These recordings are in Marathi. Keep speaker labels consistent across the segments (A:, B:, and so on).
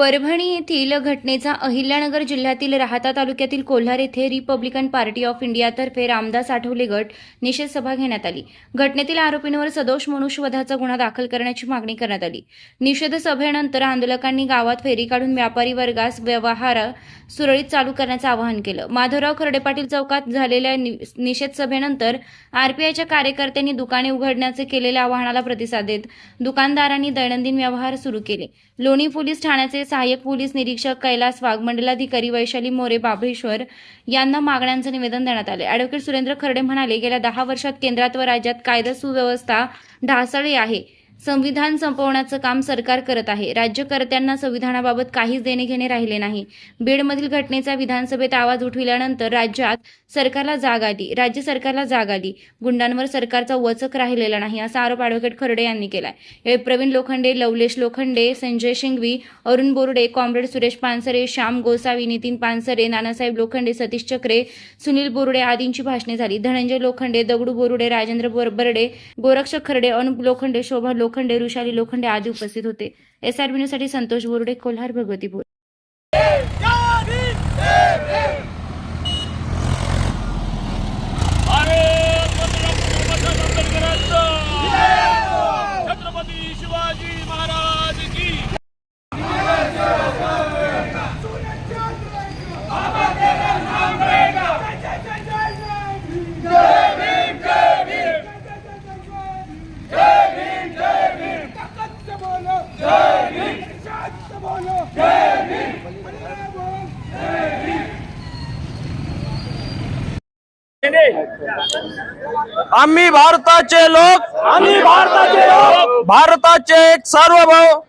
A: परभणी येथील घटनेचा अहिल्यानगर जिल्ह्यातील राहता तालुक्यातील कोल्हार येथे रिपब्लिकन पार्टी ऑफ इंडियातर्फे रामदास आठवले गट निषेध सभा घेण्यात आली. घटनेतील आरोपींवर सदोष मनुष्यवधाचा गुन्हा दाखल करण्याची मागणी करण्यात आली. निषेध सभेनंतर आंदोलकांनी गावात फेरी काढून व्यापारी वर्गास व्यवहार सुरळीत चालू करण्याचं आवाहन केलं. माधवराव खर्डे पाटील चौकात झालेल्या नि- निषेध सभेनंतर आरपीआयच्या कार्यकर्त्यांनी दुकाने उघडण्याचे केलेल्या आवाहनाला प्रतिसाद देत दुकानदारांनी दैनंदिन व्यवहार सुरू केले. लोणी पोलीस ठाण्याचे सहाय्यक पोलीस निरीक्षक कैलास वाघ मंडलाधिकारी वैशाली मोरे बाभेश्वर यांना मागण्यांचं निवेदन देण्यात आले ॲडव्होकेट सुरेंद्र खर्डे म्हणाले गेल्या दहा वर्षात केंद्रात व राज्यात कायदा सुव्यवस्था ढासळली आहे. संविधान संपवण्याचं काम सरकार करत आहे. राज्यकर्त्यांना संविधानाबाबत काहीच देणे घेणे राहिले नाही. बीडमधील घटनेचा विधानसभेत आवाज उठविल्यानंतर राज्यात सरकारला जाग आली. राज्य सरकारला जाग आली. गुंडांवर सरकारचा वचक राहिलेला नाही असा आरोप ॲडव्होकेट खर्डे यांनी केलाय. यावेळी प्रवीण लोखंडे लवलेश लोखंडे संजय शिंगवी अरुण बोर्डे कॉम्रेड सुरेश पानसरे श्याम गोसावी नितीन पानसरे नानासाहेब लोखंडे सतीश चक्रे सुनील बोरुडे आदींची भाषणे झाली. धनंजय लोखंडे दगडू बोरुडे राजेंद्र बोर बर्डे गोरक्षक खर्डे अनुप लोखंडे शोभा लोखंडे लोखंडे ऋषाली लोखंडे आदी उपस्थित होते. एस आरसाठी संतोष बोर्डे कोल्हार
B: भगवतीपूर. Come on.
C: आम्ही भारताचे लोक.
B: आम्ही भारताचे लोक.
C: भारताचे एक सार्वभौम.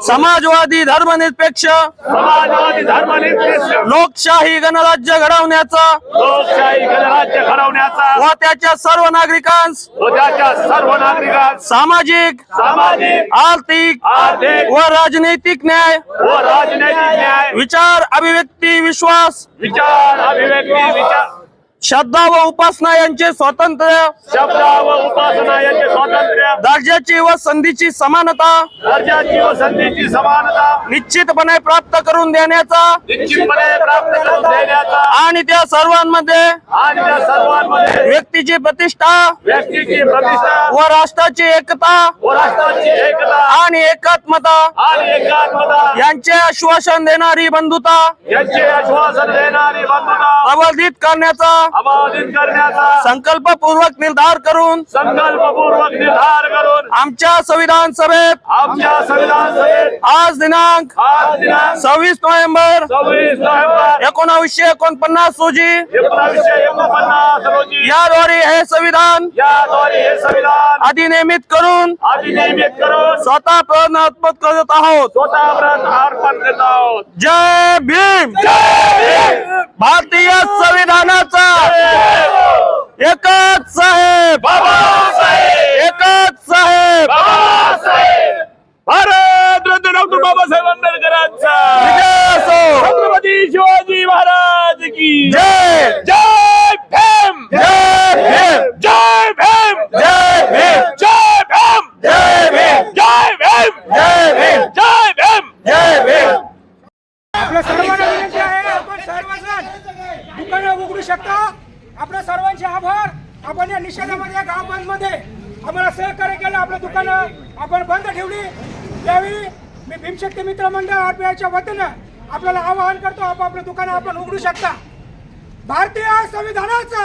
C: समाजवादी धर्मनिरपेक्ष.
B: समाजवादी धर्मनिरपेक्ष.
C: लोकशाही गणराज्य घडवण्याचा.
B: लोकशाही गणराज्य घडवण्याचा.
C: व त्याच्या सर्व नागरिकांस.
B: व त्याच्या सर्व नागरिकांस.
C: सामाजिक
B: सामाजिक
C: आर्थिक
B: आर्थिक
C: व राजनैतिक न्याय.
B: व राजनैतिक न्याय.
C: विचार अभिव्यक्ती विश्वास.
B: विचार अभिव्यक्ती विचार.
C: श्रद्धा व उपासना यांचे स्वातंत्र्य.
B: शब्द व उपासना यांचे स्वातंत्र्य.
C: दर्जाची व संधीची समानता.
B: दर्जाची व संधीची समानता.
C: निश्चितपणे प्राप्त करून देण्याचा.
B: निश्चितपणे प्राप्त करून देण्याचा.
C: आणि त्या सर्वांमध्ये.
B: आणि त्या सर्वांमध्ये.
C: व्यक्तीची प्रतिष्ठा.
B: व्यक्तीची प्रतिष्ठा.
C: व राष्ट्राची एकता.
B: व राष्ट्राची एकता.
C: आणि एकात्मता.
B: आणि एकात्मता.
C: यांचे आश्वासन देणारी बंधुता.
B: यांचे आश्वासन देणारी बंधुता.
C: अबाधित करण्याचा.
B: अबाधित करण्याचा
C: संकल्पपूर्वक निर्धार करून
B: संकल्पपूर्वक निर्धार करून
C: आमच्या संविधान सभेत
B: आमच्या संविधान सभेत
C: आज दिनांक
B: आज दिनांक
C: सव्वीस नोव्हेंबर
B: सव्वीस नोव्हेंबर
C: एकोणावीसशे एकोणपन्नास रोजी
B: एकोणीसशे एकोणपन्नास रोजी
C: याद्वारे हे संविधान
B: याद्वारे हे संविधान
C: अधिनियमित करून
B: अधिनियमित करून
C: स्वतः प्रवर्तन करत आहोत.
B: स्वतः व्रत अर्पण करत आहोत.
C: जय भीम! भारतीय
B: डॉक्टर बाबासाहेब आंबेडकरांचा
C: विजय असो
B: छत्रपती शिवाजी महाराज की
C: जय
B: जय भीम
C: जय भीम
B: जय भीम
C: जय भीम
B: जय भीम
C: जय भीम
B: जय भीम
C: जय भीम
B: जय भीम
C: जय भीम
D: आपल्या सर्वांना विनंती आहे आपण सर्वजण दुकानं उघडू शकता आपल्या सर्वांचे आभार आपण या निषेधामध्ये गाव बंदमध्ये आम्हाला सहकार्य केलं आपलं दुकानं आपण बंद ठेवली त्यावेळी मी भीमशक्ती मित्र मंडळ आयच्या वतीनं आपल्याला आवाहन करतो आपापलं दुकानं आपण उघडू शकता. भारतीय संविधानाचा.